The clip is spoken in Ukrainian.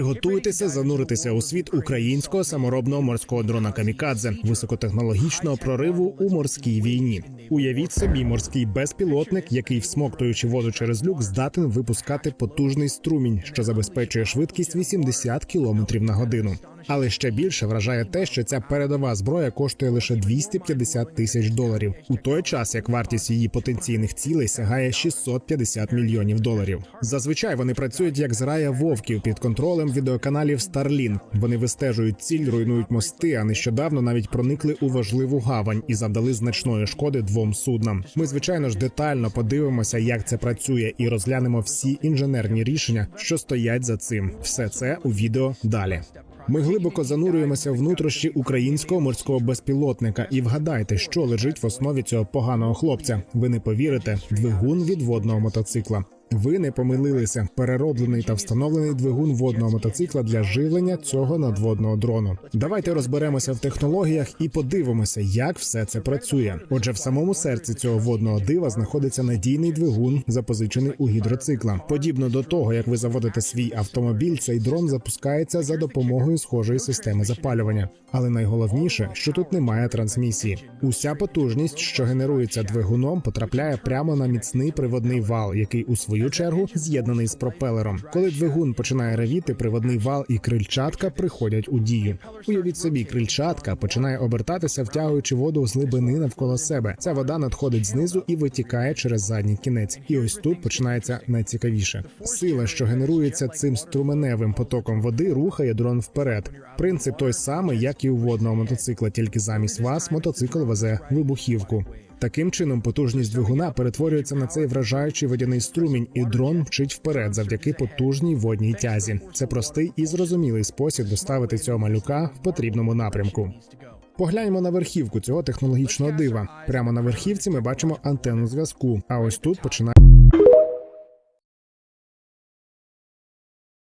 Готуйтеся зануритися у світ українського саморобного морського дрона Камікадзе, високотехнологічного прориву у морській війні. Уявіть собі морський безпілотник, який, всмоктуючи воду через люк, здатен випускати потужний струмінь, що забезпечує швидкість 80 км на годину. Але ще більше вражає те, що ця передова зброя коштує лише 250 тисяч доларів, у той час як вартість її потенційних цілей сягає 650 мільйонів доларів. Зазвичай вони працюють як зрая вовків під контролем відеоканалів Starlink. Вони вистежують ціль, руйнують мости, а нещодавно навіть проникли у важливу гавань і завдали значної шкоди двом суднам. Ми звичайно ж детально подивимося, як це працює, і розглянемо всі інженерні рішення, що стоять за цим. Все це у відео далі. Ми глибоко занурюємося в нутрощі українського морського безпілотника і вгадайте, що лежить в основі цього поганого хлопця. Ви не повірите, двигун від водного мотоцикла. Ви не помилилися. Перероблений та встановлений двигун водного мотоцикла для живлення цього надводного дрону. Давайте розберемося в технологіях і подивимося, як все це працює. Отже, в самому серці цього водного дива знаходиться надійний двигун, запозичений у гідроцикла. Подібно до того, як ви заводите свій автомобіль, цей дрон запускається за допомогою схожої системи запалювання. Але найголовніше, що тут немає трансмісії. Уся потужність, що генерується двигуном, потрапляє прямо на міцний приводний вал, який у свою чергу з'єднаний з пропелером. Коли двигун починає ревіти, приводний вал і крильчатка приходять у дію. Уявіть собі, крильчатка починає обертатися, втягуючи воду з глибини навколо себе. Ця вода надходить знизу і витікає через задній кінець. І ось тут починається найцікавіше. Сила, що генерується цим струменевим потоком води, рухає дрон вперед. Принцип той самий, як і у водного мотоцикла, тільки замість вас мотоцикл везе вибухівку. Таким чином, потужність двигуна перетворюється на цей вражаючий водяний струмінь, і дрон вчить вперед завдяки потужній водній тязі. Це простий і зрозумілий спосіб доставити цього малюка в потрібному напрямку. Погляньмо на верхівку цього технологічного дива. Прямо на верхівці ми бачимо антенну зв'язку. А ось тут починає.